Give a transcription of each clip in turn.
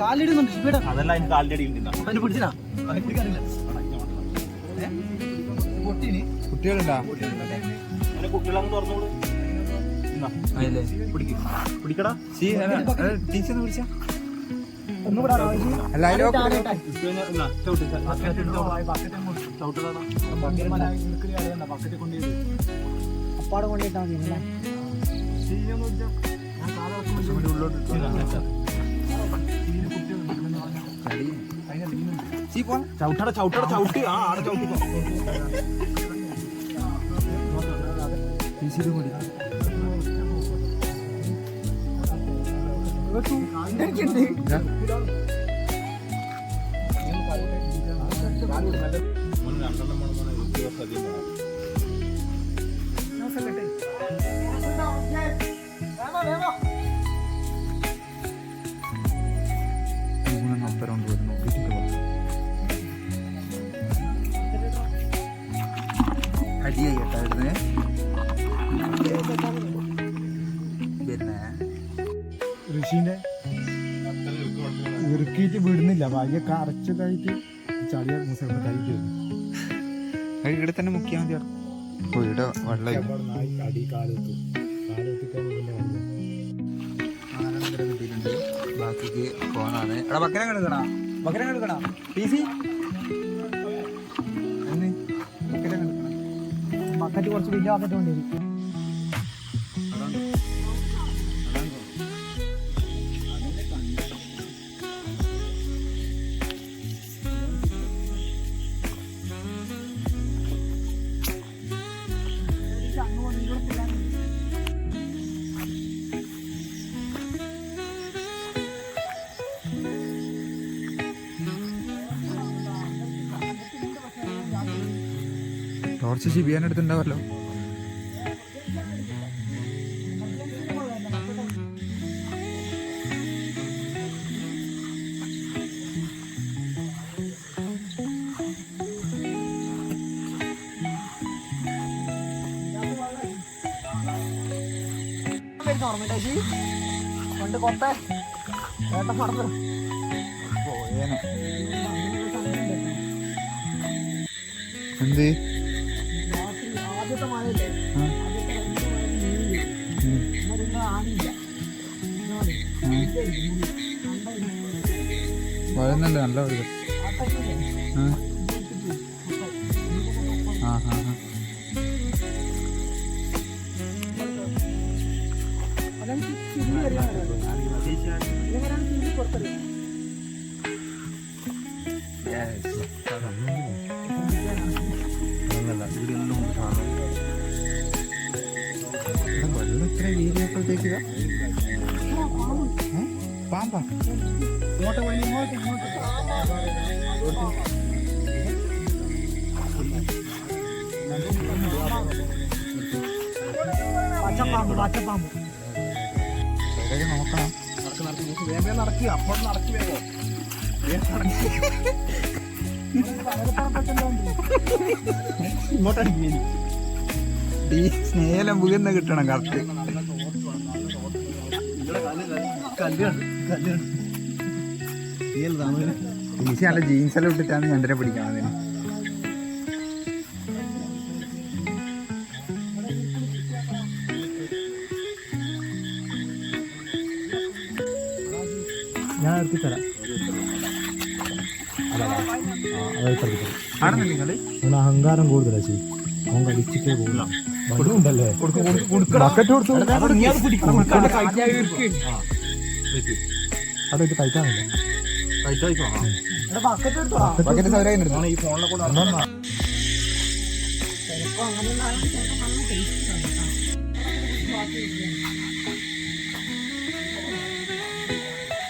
കാലിടുന്നുണ്ട്. അതല്ല അതിന് കാലിന്റെ പിടിക്കാറില്ല പൊട്ടിന് കുട്ടികളുണ്ടാ? തുറന്നോളൂ പിടിക്കടാ. വിളിച്ച? ഒന്നുകൂടെ അല്ല അതിലോ അല്ലേ ഇതിന്റെ ഉള്ളിലോട്ട് ഇട്ട് ഇന്നാ, ചവിട്ടടാ ചവിട്ടടാ ചവിട്ട് ആ ആടെ ചവിട്ടിക്കോ മോന് രണ്ടെണ്ണം വേണം അടിയായി കേട്ടായിരുന്നു പിന്നെ? ഋഷിന്റെ ഇറുക്കിയിട്ട് വിടുന്നില്ല. ഭാഗ്യ കറച്ചതായിട്ട് ചളിയ അത് ഇവിടെ തന്നെ മുക്കിയാൽ മതി ഇവിടെ വെള്ളം അടി കാലത്ത് ബാക്കിക്ക് പോകാനാണ്. എടാ ബക്കരം കെടുക്കണ ബക്കരം കെടുക്കണ ടി സി? ബക്കറ്റ് കുറച്ച് വലിയ ബക്കറ്റ് കൊണ്ടുവരും ടോർച്ച് കൊത്തേ ഏട്ടൻ മറന്നു പോയേനെ എന്ത്? എന്നാ മതി. വരുന്നുണ്ട് നല്ല ഒരു ആ. ആ ആ അതാണ് തിരിഞ്ഞ് വരികയാണ്. ഇവരാണ് തിരിഞ്ഞ് പുറത്തെറിയുക. വെള്ളം ഇത്ര വീതിയപ്പോഴത്തേക്ക് പാമ്പാ. ഇങ്ങോട്ട് പോയി ഇങ്ങോട്ട് ഇങ്ങോട്ട്. പച്ചപ്പാമ്പ് പച്ചപ്പാമ്പ്. നോക്കണം. നടക്ക് നടക്ക് വേഗം നടക്കുക അപ്പോൾ നടക്ക് വേഗം. വേഗം നടക്ക്. ഇങ്ങോട്ടടിക്ക് ഇനി. ഈ സ്നേഹം മുകുന്ന കിട്ടണം കറക്റ്റ്. ഈസി നല്ല ജീൻസ് എല്ലാം ഇട്ടിട്ടാണ് ഞണ്ടിനെ പിടിക്കണം അതിന് ഞാൻ എടുത്തി തരാം. അഹങ്കാരം കൂടുതലാ ചെയ്യും അവൻ കടിച്ചിട്ടേ പോകുന്നു ഉണ്ടല്ലേ ബക്കറ്റ് കൊടുത്തു. നീ അത് പിടിക്കും. അവിടെ ഇത് കഴിക്കാനില്ല ബക്കറ്റ് സൗകര്യം ഈ ഫോണിലെ കൂടെ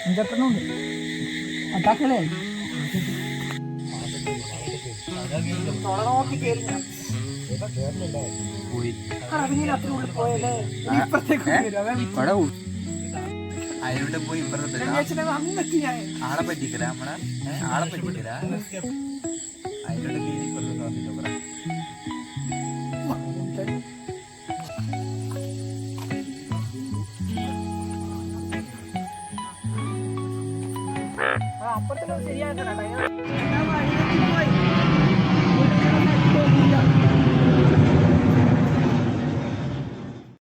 അഞ്ചെട്ടെണ്ണുണ്ട് അതാക്കളെ നോക്കി കയറി ഞാൻ. പോയി. അതിലൂടെ പോയി ഇപ്പുറത്തെ ആളെ പറ്റിക്കല നമ്മളെ? ആളെ പറ്റിക്കല? അതിലൂടെ കീഴി ഇപ്പുറത്തെ വന്നിട്ട് ആ, അപ്പുറത്തേക്ക് ഞാൻ പോയി.